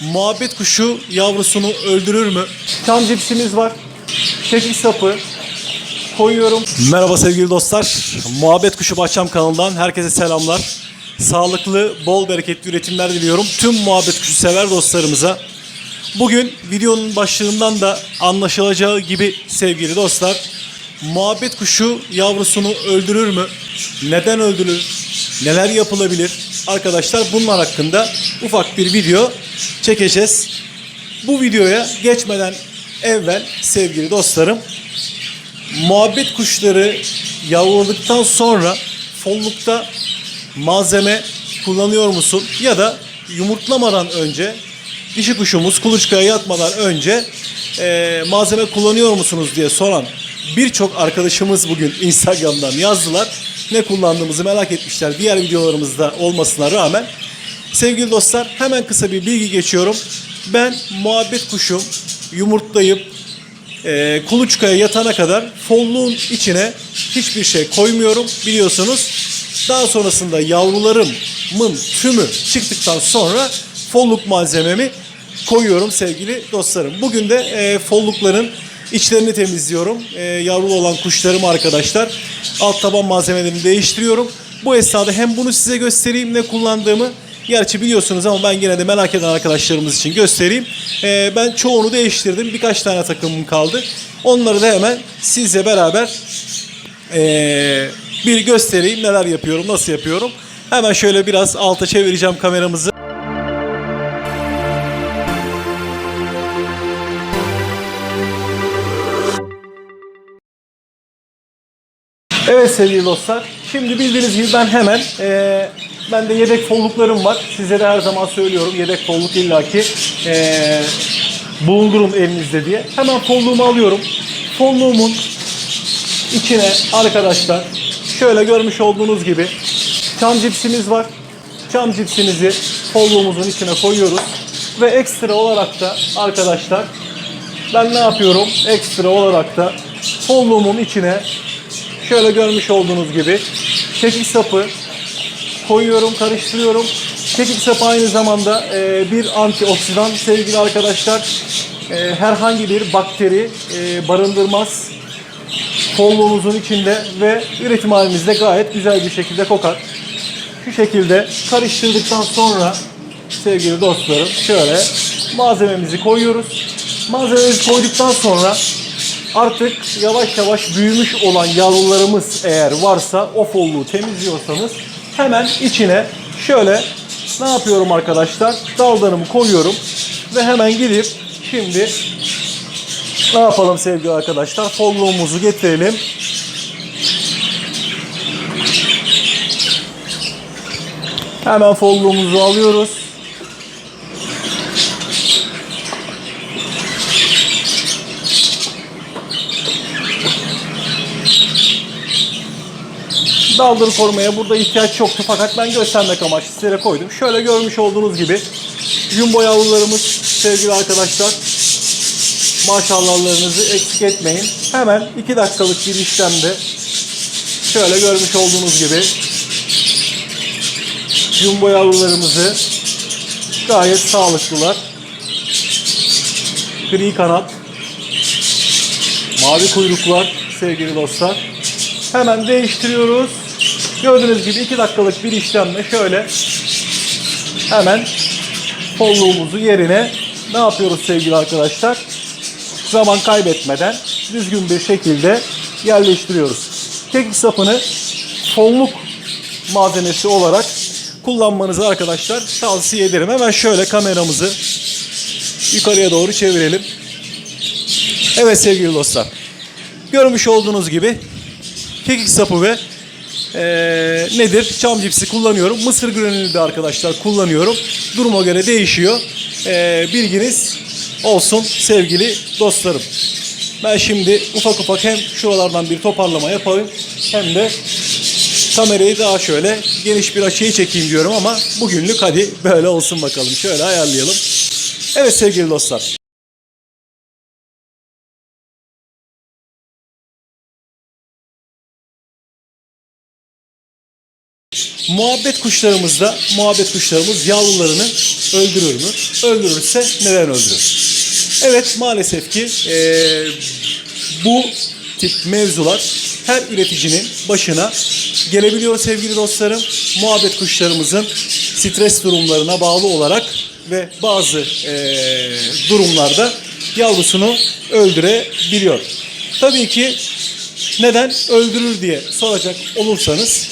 muhabbet kuşu yavrusunu öldürür mü? Çam cipsimiz var. Kekik sapı koyuyorum. Merhaba sevgili dostlar. Muhabbet Kuşu Bahçam kanalından herkese selamlar. Sağlıklı, bol bereketli üretimler diliyorum. Tüm muhabbet kuşu sever dostlarımıza. Bugün videonun başlığından da anlaşılacağı gibi sevgili dostlar. Muhabbet kuşu yavrusunu öldürür mü? Neden öldürür? Neler yapılabilir? Arkadaşlar bunlar hakkında ufak bir video çekeceğiz. Bu videoya geçmeden evvel sevgili dostlarım muhabbet kuşları yavruladıktan sonra follukta malzeme kullanıyor musun? Ya da yumurtlamadan önce dişi kuşumuz kuluçkaya yatmadan önce eee, malzeme kullanıyor musunuz diye soran birçok arkadaşımız bugün Instagram'dan yazdılar. Ne kullandığımızı merak etmişler diğer videolarımızda olmasına rağmen. Sevgili dostlar hemen kısa bir bilgi geçiyorum. Ben muhabbet kuşum yumurtlayıp e, kuluçkaya yatana kadar folluğun içine hiçbir şey koymuyorum biliyorsunuz. Daha sonrasında yavrularımın tümü çıktıktan sonra folluk malzememi koyuyorum sevgili dostlarım. Bugün de e, follukların içlerini temizliyorum. E, yavrulu olan kuşlarım arkadaşlar. Alt taban malzemelerini değiştiriyorum. Bu esnada hem bunu size göstereyim ne kullandığımı Gerçi biliyorsunuz ama ben yine de merak eden arkadaşlarımız için göstereyim. Ee, ben çoğunu değiştirdim. Birkaç tane takımım kaldı. Onları da hemen sizle beraber ee, bir göstereyim. Neler yapıyorum, nasıl yapıyorum. Hemen şöyle biraz alta çevireceğim kameramızı. Evet sevgili dostlar. Şimdi bildiğiniz gibi ben hemen eee ben de yedek folluklarım var. Size de her zaman söylüyorum yedek folluk illaki eee bulundurun elinizde diye. Hemen folluğumu alıyorum. Folluğumun içine arkadaşlar şöyle görmüş olduğunuz gibi çam cipsimiz var. Çam cipsimizi folluğumuzun içine koyuyoruz. Ve ekstra olarak da arkadaşlar ben ne yapıyorum? Ekstra olarak da folluğumun içine Şöyle görmüş olduğunuz gibi kekik sapı koyuyorum, karıştırıyorum. Kekik sapı aynı zamanda e, bir antioksidan sevgili arkadaşlar. E, herhangi bir bakteri e, barındırmaz. Folluğumuzun içinde ve üretim halimizde gayet güzel bir şekilde kokar. Şu şekilde karıştırdıktan sonra sevgili dostlarım şöyle malzememizi koyuyoruz. Malzememizi koyduktan sonra Artık yavaş yavaş büyümüş olan yavrularımız eğer varsa o folluğu temizliyorsanız hemen içine şöyle ne yapıyorum arkadaşlar? Daldanımı koyuyorum ve hemen gidip şimdi ne yapalım sevgili arkadaşlar? Folluğumuzu getirelim. Hemen folluğumuzu alıyoruz. Daldır korumaya burada ihtiyaç yoktu fakat ben göstermek amaçlı sizlere koydum. Şöyle görmüş olduğunuz gibi jumbo yavrularımız sevgili arkadaşlar maşallahlarınızı eksik etmeyin. Hemen 2 dakikalık bir işlemde şöyle görmüş olduğunuz gibi jumbo yavrularımızı gayet sağlıklılar. Gri kanat, mavi kuyruklar sevgili dostlar. Hemen değiştiriyoruz. Gördüğünüz gibi 2 dakikalık bir işlemle şöyle hemen kolluğumuzu yerine ne yapıyoruz sevgili arkadaşlar? Zaman kaybetmeden düzgün bir şekilde yerleştiriyoruz. Kekik sapını folluk malzemesi olarak kullanmanızı arkadaşlar tavsiye ederim. Hemen şöyle kameramızı yukarıya doğru çevirelim. Evet sevgili dostlar. Görmüş olduğunuz gibi kekik sapı ve eee, nedir? Çam cipsi kullanıyorum. Mısır granülü de arkadaşlar kullanıyorum. Duruma göre değişiyor. Eee, bilginiz olsun sevgili dostlarım. Ben şimdi ufak ufak hem şuralardan bir toparlama yapayım hem de kamerayı daha şöyle geniş bir açıya çekeyim diyorum ama bugünlük hadi böyle olsun bakalım. Şöyle ayarlayalım. Evet sevgili dostlar. Muhabbet kuşlarımızda muhabbet kuşlarımız yavrularını öldürür mü? Öldürürse neden öldürür? Evet maalesef ki eee, bu tip mevzular her üreticinin başına gelebiliyor sevgili dostlarım. Muhabbet kuşlarımızın stres durumlarına bağlı olarak ve bazı eee, durumlarda yavrusunu öldürebiliyor. Tabii ki neden öldürür diye soracak olursanız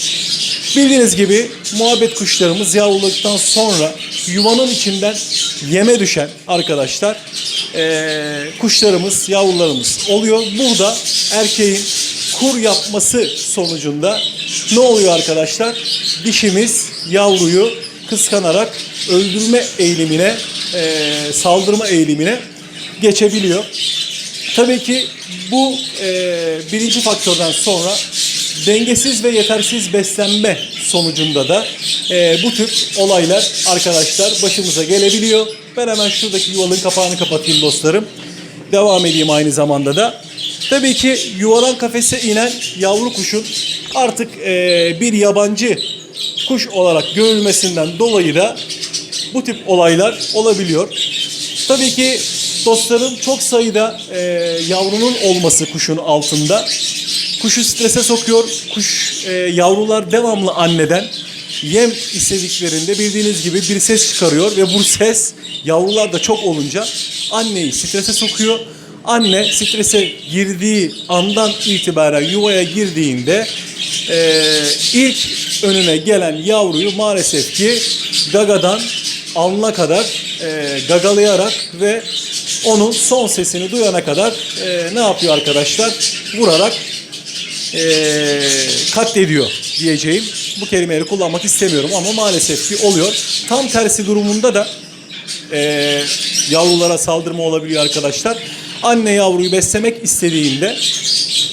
bildiğiniz gibi muhabbet kuşlarımız yavruladıktan sonra yuvanın içinden yeme düşen arkadaşlar eee, kuşlarımız yavrularımız oluyor. Burada erkeğin kur yapması sonucunda ne oluyor arkadaşlar? Dişimiz yavruyu kıskanarak öldürme eğilimine, eee, saldırma eğilimine geçebiliyor. Tabii ki bu e, birinci faktörden sonra dengesiz ve yetersiz beslenme sonucunda da e, bu tür olaylar arkadaşlar başımıza gelebiliyor. Ben hemen şuradaki yuvalın kapağını kapatayım dostlarım. Devam edeyim aynı zamanda da. Tabii ki yuvadan kafese inen yavru kuşun artık e, bir yabancı kuş olarak görülmesinden dolayı da bu tip olaylar olabiliyor. Tabii ki dostlarım çok sayıda e, yavrunun olması kuşun altında kuşu strese sokuyor. Kuş e, yavrular devamlı anneden yem istediklerinde bildiğiniz gibi bir ses çıkarıyor ve bu ses yavrular da çok olunca anneyi strese sokuyor. Anne strese girdiği andan itibaren yuvaya girdiğinde e, ilk önüne gelen yavruyu maalesef ki gagadan alnına kadar e, gagalayarak ve onun son sesini duyana kadar e, ne yapıyor arkadaşlar? Vurarak e, katlediyor diyeceğim. Bu kelimeleri kullanmak istemiyorum ama maalesef ki oluyor. Tam tersi durumunda da e, yavrulara saldırma olabiliyor arkadaşlar. Anne yavruyu beslemek istediğinde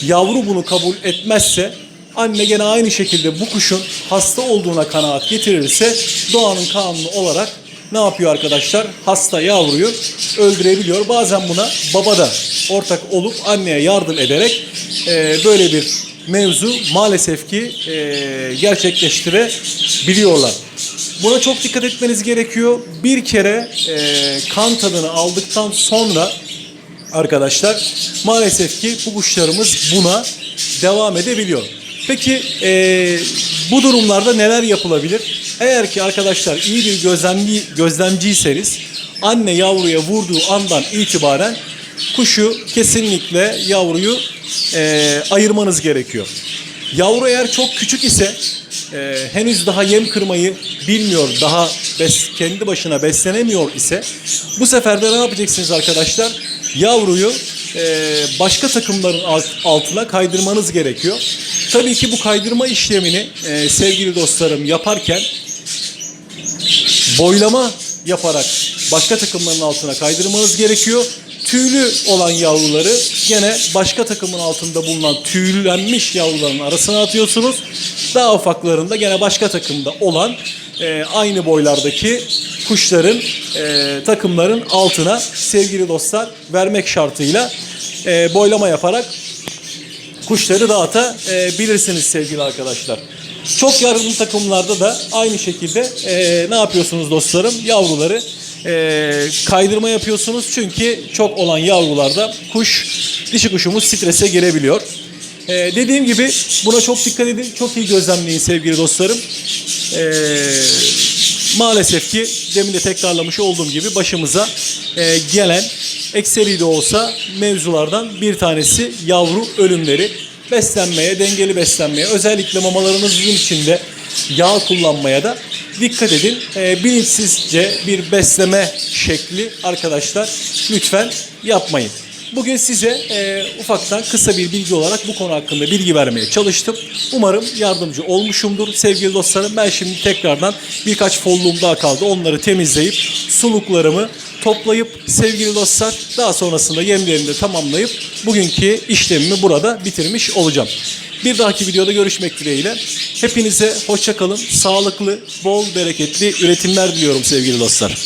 yavru bunu kabul etmezse anne gene aynı şekilde bu kuşun hasta olduğuna kanaat getirirse doğanın kanunu olarak ne yapıyor arkadaşlar? Hasta yavruyu öldürebiliyor. Bazen buna baba da ortak olup anneye yardım ederek e, böyle bir mevzu maalesef ki e, gerçekleştirebiliyorlar. Buna çok dikkat etmeniz gerekiyor. Bir kere e, kan tadını aldıktan sonra arkadaşlar maalesef ki bu kuşlarımız buna devam edebiliyor. Peki e, bu durumlarda neler yapılabilir? Eğer ki arkadaşlar iyi bir gözlemci, gözlemciyseniz anne yavruya vurduğu andan itibaren kuşu kesinlikle yavruyu e, ayırmanız gerekiyor. Yavru eğer çok küçük ise e, henüz daha yem kırmayı bilmiyor, daha bes, kendi başına beslenemiyor ise bu sefer de ne yapacaksınız arkadaşlar? Yavruyu e, başka takımların alt- altına kaydırmanız gerekiyor. Tabii ki bu kaydırma işlemini e, sevgili dostlarım yaparken boylama yaparak başka takımların altına kaydırmanız gerekiyor. Tüylü olan yavruları gene başka takımın altında bulunan tüylenmiş yavruların arasına atıyorsunuz. Daha ufaklarında gene başka takımda olan e, aynı boylardaki kuşların e, takımların altına sevgili dostlar vermek şartıyla e, boylama yaparak kuşları dağıtabilirsiniz sevgili arkadaşlar. Çok yardım takımlarda da aynı şekilde e, ne yapıyorsunuz dostlarım? Yavruları e, kaydırma yapıyorsunuz çünkü çok olan yavrularda kuş, dişi kuşumuz strese girebiliyor. E, dediğim gibi buna çok dikkat edin, çok iyi gözlemleyin sevgili dostlarım. E, maalesef ki demin de tekrarlamış olduğum gibi başımıza e, gelen ekseri de olsa mevzulardan bir tanesi yavru ölümleri. Beslenmeye, dengeli beslenmeye, özellikle mamalarınızın içinde yağ kullanmaya da dikkat edin. E, bilinçsizce bir besleme şekli arkadaşlar lütfen yapmayın. Bugün size e, ufaktan kısa bir bilgi olarak bu konu hakkında bilgi vermeye çalıştım. Umarım yardımcı olmuşumdur sevgili dostlarım. Ben şimdi tekrardan birkaç folluğum daha kaldı. Onları temizleyip suluklarımı toplayıp sevgili dostlar daha sonrasında yemlerini de tamamlayıp bugünkü işlemimi burada bitirmiş olacağım. Bir dahaki videoda görüşmek dileğiyle. Hepinize hoşça kalın, sağlıklı, bol bereketli üretimler diliyorum sevgili dostlar.